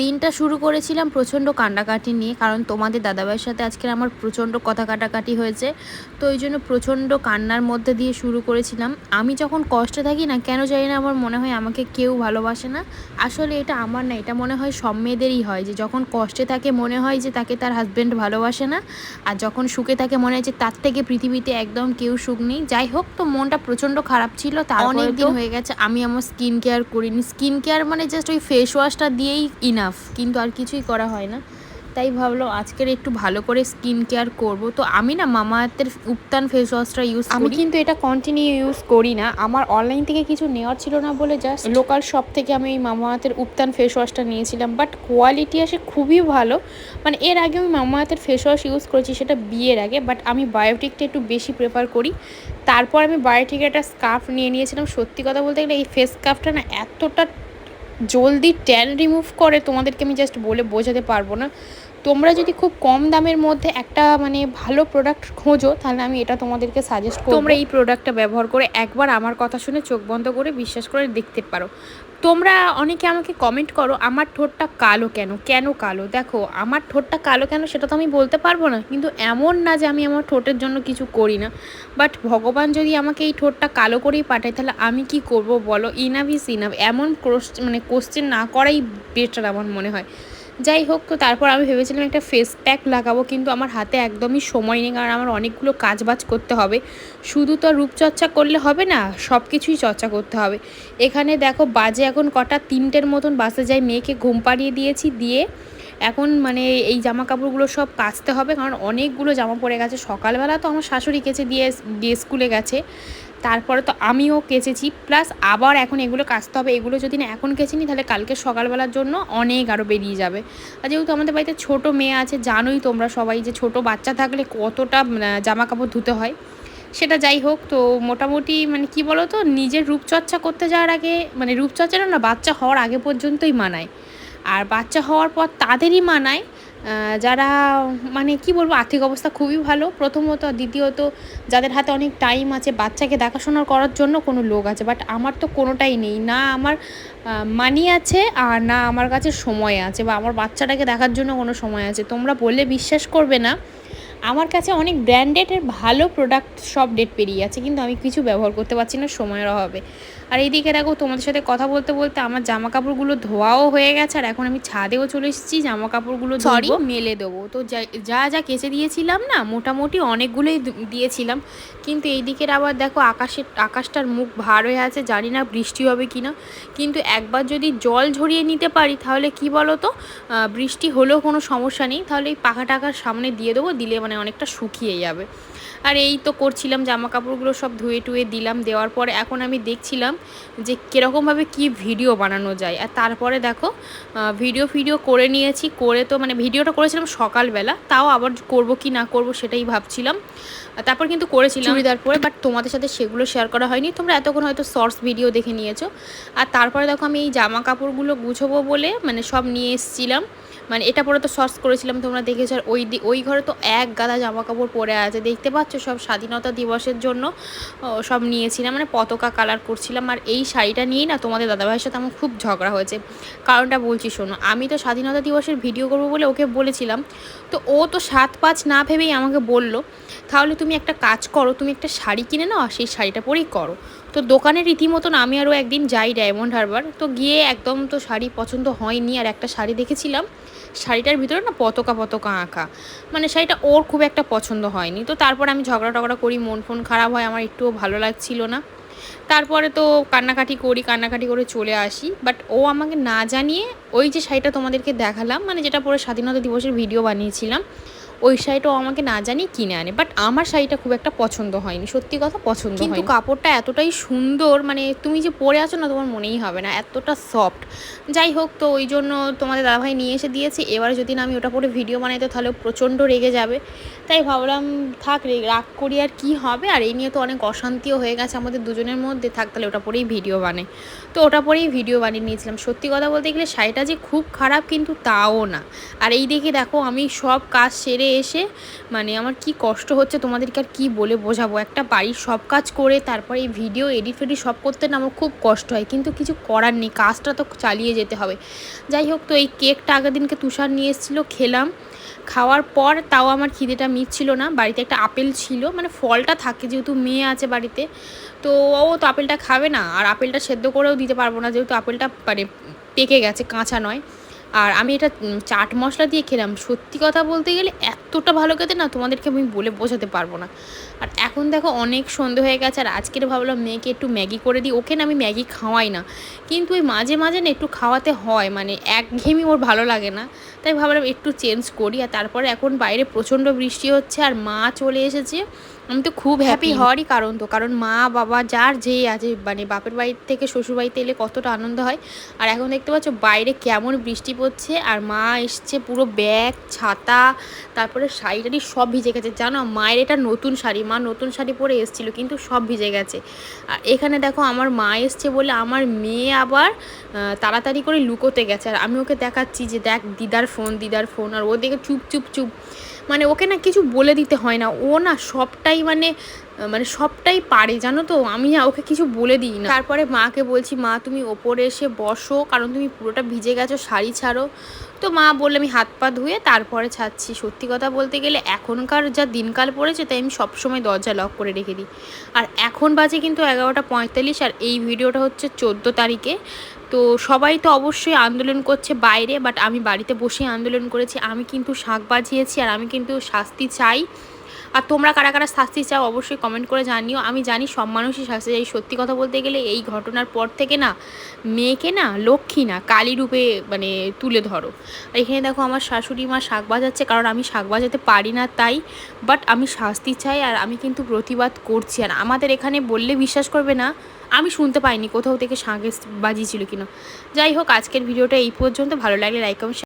দিনটা শুরু করেছিলাম প্রচণ্ড কান্ডাকাটি নিয়ে কারণ তোমাদের দাদাভাইয়ের সাথে আজকে আমার প্রচণ্ড কথা কাটাকাটি হয়েছে। তো ওই জন্য প্রচণ্ড কান্নার মধ্যে দিয়ে শুরু করেছিলাম। আমি যখন কষ্টে থাকি না কেন জানি না আমার মনে হয় আমাকে কেউ ভালোবাসে না। আসলে এটা আমার না এটা মনে হয় সব মেয়েদেরই হয় যে যখন কষ্টে থাকে মনে হয় যে তাকে তার হাজব্যান্ড ভালোবাসে না আর যখন সুখে থাকে মনে হয় যে তার থেকে পৃথিবীতে একদম কেউ সুখ নেই। যাই হোক তো মনটা প্রচণ্ড খারাপ ছিল তা অনেক দিন হয়ে গেছে আমি আমার স্কিন কেয়ার করিনি। স্কিন কেয়ার মানে জাস্ট ওই ফেস ওয়াশটা দিয়েই ইনাফ কিন্তু আর কিছুই করা হয় না। তাই ভাবলাম আজকের একটু ভালো করে স্কিন কেয়ার করব। তো আমি না মামা আর্থের উপতান ফেস ওয়াশটা ইউজ আমি কিন্তু এটা কন্টিনিউ ইউজ করি না। আমার অনলাইন থেকে কিছু নেওয়ার ছিল না বলে জাস্ট লোকাল শপ থেকে আমি এই মামাহাতের উপতান ফেস ওয়াশটা নিয়েছিলাম। বাট কোয়ালিটি আসে খুবই ভালো। মানে এর আগে আমি মামাহাতের ফেস ওয়াশ ইউজ করেছি সেটা বিয়ের আগে বাট আমি বায়োটিকটা একটু বেশি প্রেফার করি। তারপর আমি বায়োটিকের একটা স্কার্ফ নিয়ে নিয়েছিলাম। সত্যি কথা বলতে গেলে এই ফেস স্কার্ফটা না এতটা জলদি ট্যান রিমুভ করে তোমাদেরকে আমি জাস্ট বলে বোঝাতে পারব না। তোমরা যদি খুব কম দামের মধ্যে একটা মানে ভালো প্রোডাক্ট খোঁজো, তাহলে আমি এটা তোমাদেরকে সাজেস্ট করব। তোমরা এই প্রোডাক্টটা ব্যবহার করে একবার আমার কথা শুনে চোখ বন্ধ করে বিশ্বাস করে দেখতে পারো। তোমরা অনেকে আমাকে কমেন্ট করো, আমার ঠোঁটটা কালো কেন? কেন কালো? দেখো, আমার ঠোঁটটা কালো কেন সেটা তো আমি বলতে পারব না, কিন্তু এমন না যে আমি আমার ঠোঁটের জন্য কিছু করি না। বাট ভগবান যদি আমাকে এই ঠোঁটটা কালো করেই পাঠায়, তাহলে আমি কি করব বলো? ইনাভ ইস ইনাভ এমন মানে কোশ্চেন না করাই বেটার আমার মনে হয়। যাই হোক, তো তারপর আমি ভেবেছিলাম একটা ফেস প্যাক লাগাবো, কিন্তু আমার হাতে একদমই সময় নেই, কারণ আমার অনেকগুলো কাজ বাজ করতে হবে। শুধু তো রূপচর্চা করলে হবে না সব কিছুই চর্চা করতে হবে। এখানে দেখো বাজে এখন কটা তিনটের মতন বাসে যাই মেয়েকে ঘুম পাড়িয়ে দিয়েছি, দিয়ে এখন মানে এই জামা কাপড়গুলো সব কাচতে হবে, কারণ অনেকগুলো জামা পড়ে গেছে। সকালবেলা তো আমার শাশুড়ি কেচে দিয়ে দিয়ে স্কুলে গেছে। তারপরে তো আমিও কেচেছি প্লাস আবার এখন এগুলো কাচতে হবে। এগুলো যদি না এখন কেচে নিই তাহলে কালকে সকালবেলার জন্য অনেক আরও বেরিয়ে যাবে। আর যেহেতু আমাদের বাড়িতে ছোট মেয়ে আছে, জানোই তোমরা সবাই যে ছোট বাচ্চা থাকলে কতটা জামা কাপড় ধুতে হয়। সেটা যাই হোক, তো মোটামুটি মানে কি বলো তো নিজের রূপচর্চা করতে যাওয়ার আগে মানে রূপচর্চাটা না বাচ্চা হওয়ার আগে পর্যন্তই মানায়। আর বাচ্চা হওয়ার পর তাদেরই মানায় যারা মানে কি বলব, আর্থিক অবস্থা খুবই ভালো। প্রথমত, দ্বিতীয়ত, যাদের হাতে অনেক টাইম আছে, বাচ্চাকে দেখাশোনা করার জন্য কোনো লোক আছে বাট আমার তো কোনোটাই নেই। না আমার মানি আছে, আর না আমার কাছে সময় আছে, বা আমার বাচ্চাটাকে দেখার জন্য কোনো সময় আছে। তোমরা বললে বিশ্বাস করবে না আমার কাছে অনেক ব্র্যান্ডেডের ভালো প্রোডাক্ট সব ডেট পেরিয়ে আছে কিন্তু আমি কিছু ব্যবহার করতে পারছি না সময়ের অভাবে। আর এইদিকে দেখো তোমাদের সাথে কথা বলতে বলতে আমার জামা কাপড়গুলো ধোয়াও হয়ে গেছে আর এখন আমি ছাদেও চলে এসেছি জামা কাপড়গুলো সরি মেলে দেবো। তো যা যা কেচে দিয়েছিলাম না মোটামুটি অনেকগুলোই দিয়েছিলাম। কিন্তু এই দিকের আবার দেখো আকাশের আকাশটার মুখ ভার হয়ে আছে জানি না বৃষ্টি হবে কি না কিন্তু একবার যদি জল ঝরিয়ে নিতে পারি তাহলে কি বলো তো বৃষ্টি হলেও কোনো সমস্যা নেই। তাহলে এই পাখা টাকার সামনে দিয়ে দেবো দিলে মানে অনেকটা শুকিয়ে যাবে। আর এই তো করছিলাম জামা কাপড়গুলো সব ধুয়ে টুয়ে দিলাম দেওয়ার পরে এখন আমি দেখছিলাম যে কীরকমভাবে কি ভিডিও বানানো যায়। আর তারপরে দেখো ভিডিও ভিডিও করে নিয়েছি করে তো মানে ভিডিওটা করেছিলাম সকালবেলা তাও আবার করব কি না করব সেটাই ভাবছিলাম। তারপর কিন্তু করেছিলাম। চুড়িদার পরে? বাট তোমাদের সাথে সেগুলো শেয়ার করা হয়নি তোমরা এতক্ষণ হয়তো শর্টস ভিডিও দেখে নিয়েছো। আর তারপরে দেখো আমি এই জামা কাপড়গুলো গুছবো বলে মানে সব নিয়ে এসেছিলাম। মানে এটা পরে তো সর্চ করেছিলাম, তোমরা দেখেছ। আর ওই ওই ঘরে তো এক গাদা জামা কাপড় পরে আছে। দেখতে পাচ্ছ, সব স্বাধীনতা দিবসের জন্য সব নিয়েছিলাম। মানে পতাকা কালার করছিলাম। আর এই শাড়িটা নিয়েই না তোমাদের দাদাভাইয়ের সাথে আমার খুব ঝগড়া হয়েছে। কারণটা বলছি, শোনো, আমি তো স্বাধীনতা দিবসের ভিডিও করব বলে ওকে বলেছিলাম। তো ও তো সাত পাঁচ না ভেবেই আমাকে বলল, তাহলে তুমি একটা কাজ করো, তুমি একটা শাড়ি কিনে নাও সেই শাড়িটা পরেই করো। তো দোকানের রীতিমতন আমি আরও একদিন যাই ডায়মন্ড হারবার। তো গিয়ে একদম তো শাড়ি পছন্দ হয়নি, আর একটা শাড়ি দেখেছিলাম। শাড়িটার ভিতরে না পতকা পতকা আঁকা। মানে শাড়িটা ওর খুব একটা পছন্দ হয়নি। তো তারপর আমি ঝগড়া টগড়া করি, মন ফোন খারাপ হয়, আমার একটুও ভালো লাগছিল না। তারপরে তো কান্নাকাটি করি, কান্নাকাটি করে চলে আসি। বাট ও আমাকে না জানিয়ে ওই যে শাড়িটা তোমাদেরকে দেখালাম মানে যেটা পরে স্বাধীনতা দিবসের ভিডিও বানিয়েছিলাম ওই শাড়িটাও আমাকে না জানি কিনে আনে। বাট আমার শাড়িটা খুব একটা পছন্দ হয়নি। সত্যি কথা পছন্দ কিন্তু কাপড়টা এতটাই সুন্দর মানে তুমি যে পরে আছো না তোমার মনেই হবে না। এতটা সফট যাই হোক তো ওই জন্য তোমাদের দাদাভাই নিয়ে এসে দিয়েছে। এবারে যদি না আমি ওটা পরে ভিডিও বানাইতো তাহলে প্রচণ্ড রেগে যাবে। তাই ভাবলাম থাক রে রাগ করি আর কি হবে? আর এই নিয়ে তো অনেক অশান্তিও হয়ে গেছে আমাদের দুজনের মধ্যে। থাক তাহলে ওটা পরেই ভিডিও বানাই। তো ওটা পরেই ভিডিও বানিয়ে নিয়েছিলাম। সত্যি কথা বলতে গেলে শাড়িটা যে খুব খারাপ কিন্তু তাও না। আর এই দেখে দেখো আমি সব কাজ সেরে এসে মানে আমার কি কষ্ট হচ্ছে তোমাদেরকে আর কী বলে বোঝাবো? একটা বাড়ির সব কাজ করে তারপরে এই ভিডিও, এডিট, ফেডিট সব করতে না আমার খুব কষ্ট হয়। কিন্তু কিছু করার নেই, কাজটা তো চালিয়ে যেতে হবে। যাই হোক, তো এই কেকটা আগের দিনকে তুষার নিয়ে এসেছিল, খেলাম। খাওয়ার পর তাও আমার খিদেটা মিটছিল না। বাড়িতে একটা আপেল ছিল মানে ফলটা থাকে যেহেতু মেয়ে আছে বাড়িতে, তো ও তো আপেলটা খাবে না। আর আপেলটা সেদ্ধ করেও দিতে পারব না, যেহেতু আপেলটা মানে পেকে গেছে, কাঁচা নয়। আর আমি এটা চাট মশলা দিয়ে খেলাম। সত্যি কথা বলতে গেলে এতটা ভালো খেতে না তোমাদেরকে আমি বলে বোঝাতে পারব না। আর এখন দেখো অনেক সন্ধে হয়ে গেছে আর আজকের ভাবলাম মেয়েকে একটু ম্যাগি করে দিই। ওকে না আমি ম্যাগি খাওয়াই না। কিন্তু ওই মাঝে মাঝে না একটু খাওয়াতে হয় মানে একঘেয়েমি ওর ভালো লাগে না। তাই ভাবলাম একটু চেঞ্জ করি। আর তারপরে এখন বাইরে প্রচণ্ড বৃষ্টি হচ্ছে আর মা চলে এসেছে। আমি তো খুব হ্যাপি হওয়ারই কারণ তো কারণ মা বাবা যার যেই আছে মানে বাপের বাড়ি থেকে শ্বশুর বাড়িতে এলে কতটা আনন্দ হয়। আর এখন দেখতে পাচ্ছ বাইরে কেমন বৃষ্টি পড়ছে আর মা এসছে পুরো ব্যাগ ছাতা তারপরে শাড়ি টাড়ি সব ভিজে গেছে। জানো মায়ের এটা নতুন শাড়ি মা নতুন শাড়ি পরে এসেছিল কিন্তু সব ভিজে গেছে। আর এখানে দেখো আমার মা এসছে বলে আমার মেয়ে আবার তাড়াতাড়ি করে লুকোতে গেছে। আর আমি ওকে দেখাচ্ছি যে দেখ দিদার ফোন দিদার ফোন আর ও দেখে চুপ চুপ চুপ। মানে ওকে না কিছু বলে দিতে হয় না। ও না সবটাই মানে মানে সবটাই পারে, জানো তো? আমি ওকে কিছু বলে দিই না। তারপরে মাকে বলছি, মা, তুমি ওপরে এসে বসো। কারণ তুমি পুরোটা ভিজে গেছো, শাড়ি ছাড়ো। তো মা বললে, আমি হাত পা ধুয়ে তারপরে ছাড়ছি। সত্যি কথা বলতে গেলে এখনকার যা দিনকাল পড়েছে, তাই আমি সবসময় দরজা লক করে রেখে দিই। আর এখন বাজে কিন্তু এগারোটা পঁয়তাল্লিশ, আর এই ভিডিওটা হচ্ছে চোদ্দ তারিখে। তো সবাই তো অবশ্যই আন্দোলন করছে বাইরে বাট আমি বাড়িতে বসেই আন্দোলন করেছি। আমি কিন্তু শাঁখ বাজিয়েছি আর আমি কিন্তু শাস্তি চাই। আর তোমরা কারা কারা শাস্তি চাও অবশ্যই কমেন্ট করে জানিও। আমি জানি সব মানুষই শাস্তি চাই সত্যি কথা বলতে গেলে এই ঘটনার পর থেকে না, মেয়েকে না লক্ষ্মী না কালী রূপে মানে তুলে ধরো। আর এখানে দেখো আমার শাশুড়ি মা শাক বাজাচ্ছে, কারণ আমি শাক বাজাতে পারি না তাই। বাট আমি শাস্তি চাই আর আমি কিন্তু প্রতিবাদ করছি। আর আমাদের এখানে বললে বিশ্বাস করবে না, আমি শুনতে পাইনি কোথাও থেকে শাঁখের বাজিয়েছিল কিনা। যাই হোক, আজকের ভিডিওটা এই পর্যন্ত। ভালো লাগলে লাইক কমেন্ট